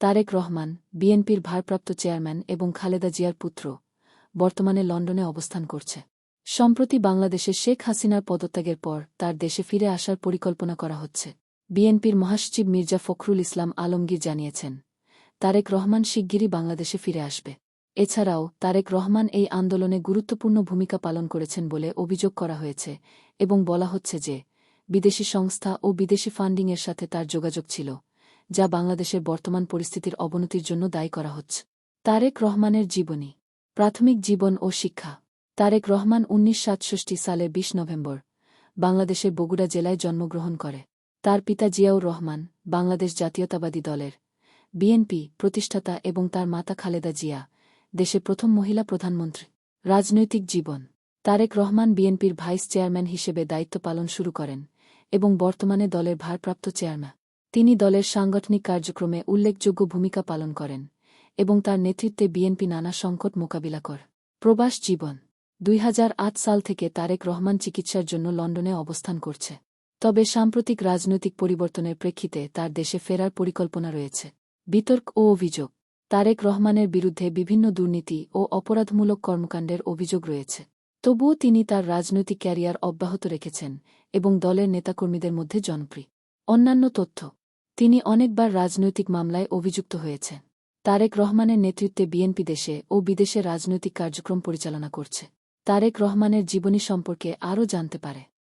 তারেক রহমান, বিএনপির ভারপ্রাপ্ত চেয়ারম্যান এবং খালেদা জিয়ার পুত্র, বর্তমানে লন্ডনে অবস্থান করছে। সম্প্রতি বাংলাদেশে শেখ হাসিনার পদত্যাগের পর তার দেশে ফিরে আসার পরিকল্পনা করা হচ্ছে। বিএনপির মহাসচিব মির্জা ফখরুল ইসলাম আলমগীর জানিয়েছেন, তারেক রহমান শিগগিরই বাংলাদেশে ফিরে আসবে। এছাড়াও তারেক রহমান এই আন্দোলনে গুরুত্বপূর্ণ ভূমিকা পালন করেছেন বলে অভিযোগ করা হয়েছে এবং বলা হচ্ছে যে, বিদেশি সংস্থা ও বিদেশি ফান্ডিংয়ের সাথে তার যোগাযোগ ছিল। যা বাংলাদেশের বর্তমান পরিস্থিতির অবনতির জন্য দায়ী করা হচ্ছে। তারেক রহমানের জীবনী, প্রাথমিক জীবন ও শিক্ষা। তারেক রহমান উনিশ সালের বিশ নভেম্বর, বাংলাদেশের বগুড়া জেলায় জন্মগ্রহণ করে। তার পিতা জিয়াউর রহমান, বাংলাদেশ জাতীয়তাবাদী দলের, বিএনপি, প্রতিষ্ঠাতা এবং তার মাতা খালেদা জিয়া, দেশের প্রথম মহিলা প্রধানমন্ত্রী। রাজনৈতিক জীবন। তারেক রহমান বিএনপির ভাইস চেয়ারম্যান হিসেবে দায়িত্ব পালন শুরু করেন এবং বর্তমানে দলের ভারপ্রাপ্ত চেয়ারম্যান। তিনি দলের সাংগঠনিক কার্যক্রমে উল্লেখযোগ্য ভূমিকা পালন করেন এবং তার নেতৃত্বে বিএনপি নানা সংকট মোকাবিলা কর। প্রবাস জীবন। দুই হাজার আট সাল থেকে তারেক রহমান চিকিৎসার জন্য লন্ডনে অবস্থান করছে। তবে সাম্প্রতিক রাজনৈতিক পরিবর্তনের প্রেক্ষিতে তার দেশে ফেরার পরিকল্পনা রয়েছে। বিতর্ক ও অভিযোগ। তারেক রহমানের বিরুদ্ধে বিভিন্ন দুর্নীতি ও অপরাধমূলক কর্মকাণ্ডের অভিযোগ রয়েছে। তবুও তিনি তার রাজনৈতিক ক্যারিয়ার অব্যাহত রেখেছেন এবং দলের নেতাকর্মীদের মধ্যে জনপ্রিয়। অন্যান্য তথ্য। তিনি অনেকবার রাজনৈতিক মামলায় অভিযুক্ত হয়েছেন। তারেক রহমানের নেতৃত্বে বিএনপি দেশে ও বিদেশে রাজনৈতিক কার্যক্রম পরিচালনা করছে। তারেক রহমানের জীবনী সম্পর্কে আরও জানতে পারে।